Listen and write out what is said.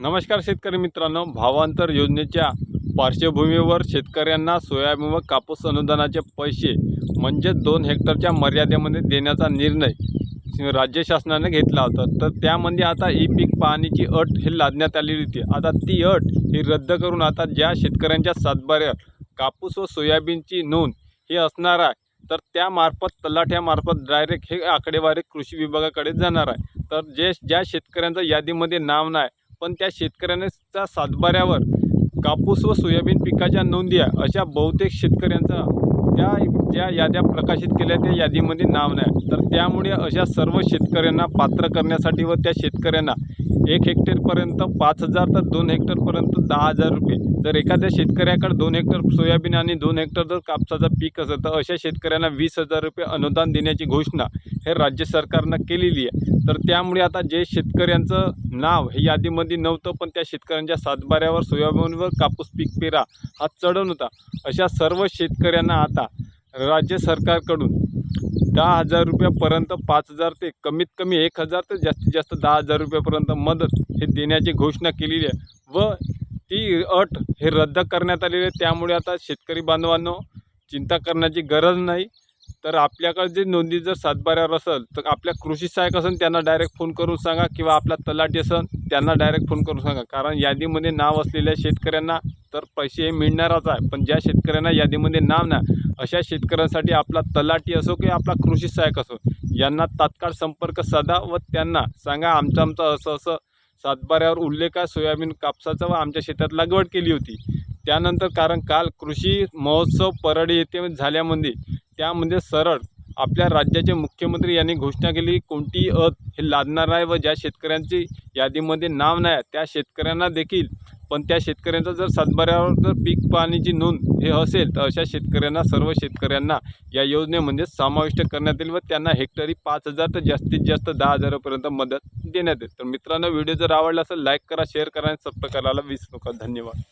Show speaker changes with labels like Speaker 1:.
Speaker 1: नमस्कार शेतकरी मित्रांनो. भावांतर योजनेच्या पार्श्वभूमीवर शेतकऱ्यांना सोयाबीन व कापूस अनुदानाचे पैसे म्हणजे दोन हेक्टरच्या मर्यादेमध्ये देण्याचा निर्णय राज्य शासनाने घेतला होता. तर त्यामध्ये आता ई पीक पाहणीची अट ही लादण्यात आलेली होती. आता ती अट ही रद्द करून आता ज्या शेतकऱ्यांच्या सातबाऱ्यात कापूस व सोयाबीनची नोंद ही असणार आहे तर त्यामार्फत तलाठ्यामार्फत डायरेक्ट हे आकडेवारी कृषी विभागाकडे जाणार आहे. तर जे ज्या शेतकऱ्यांचं यादीमध्ये नाव नाही पण त्या शेतकऱ्यांचा सातबाऱ्यावर कापूस व सोयाबीन पिकाच्या नोंदी आहे. अशा बहुतेक शेतकऱ्यांचा त्या ज्या याद्या प्रकाशित केल्या त्या यादीमध्ये नाव नाही. तर त्यामुळे अशा सर्व शेतकऱ्यांना पात्र करण्यासाठी व त्या शेतकऱ्यांना एक हेक्टरपर्यंत पाच हजार तर दोन हेक्टरपर्यंत दहा हजार रुपये. जर एखाद्या शेतकऱ्याकडे दोन हेक्टर सोयाबीन आणि दोन हेक्टर जर कापसाचं पीक असेल तर अशा शेतकऱ्यांना वीस हजार रुपये अनुदान देण्याची घोषणा हे राज्य सरकारनं केलेली आहे. तर त्यामुळे आता जे शेतकऱ्यांचं नाव हे यादीमध्ये नव्हतं पण त्या शेतकऱ्यांच्या सातबाऱ्यावर सोयाबीनवर कापूस पीक पेरा हा चढण होता. अशा सर्व शेतकऱ्यांना आता राज्य सरकारकडून दहा हजार रुपयापर्यंत पाच हजार ते कमीत कमी एक हजार ते जास्तीत जास्त दहा हजार रुपयापर्यंत मदत हे देण्याची घोषणा केलेली आहे. व ती अट हे रद्द करण्यात आलेली आहे. त्यामुळे आता शेतकरी बांधवांनो चिंता करण्याची गरज नाही. तर आपल्याकडे जे नोंदी जर सातबाऱ्यावर असेल तर आपल्या कृषी सहाय्यक असेल त्यांना डायरेक्ट फोन करून सांगा किंवा आपला तलाठी असेल त्यांना डायरेक्ट फोन करून सांगा. कारण यादीमध्ये नाव असलेल्या शेतकऱ्यांना तर पैसे हे मिळणारच आहे पण ज्या शेतकऱ्यांना यादीमध्ये नाव नाही अशा शेतकऱ्यांसाठी आपला तलाठी असो की आपला कृषी सहाय्यक असो यांना तात्काळ संपर्क साधा व त्यांना सांगा आमचं आमचं असं असं सातबाऱ्यावर उल्लेख आहे सोयाबीन कापसाचा व आमच्या शेतात लागवड केली होती. त्यानंतर कारण काल कृषी महोत्सव परळी येथे झाल्यामध्ये त्यामध्ये सरळ आपल्या राज्याचे मुख्यमंत्री यांनी घोषणा केली की कोणतीही अट हे लादणार आहे व ज्या शेतकऱ्यांची यादीमध्ये नाव नाही त्या शेतकऱ्यांना देखील. पण त्या शेतकऱ्यांचा जर सातबाऱ्यावर जर पीक पाहणीची नोंद हे असेल तर अशा शेतकऱ्यांना सर्व शेतकऱ्यांना या योजनेमध्ये समाविष्ट करण्यात येईल व त्यांना हेक्टरी पाच हजार तर जास्तीत जास्त दहा हजारापर्यंत मदत देण्यात येईल. तर मित्रांनो व्हिडिओ जर आवडला असेल लाईक करा शेअर करा आणि सबस्क्राईब करायला विसरू नका. धन्यवाद.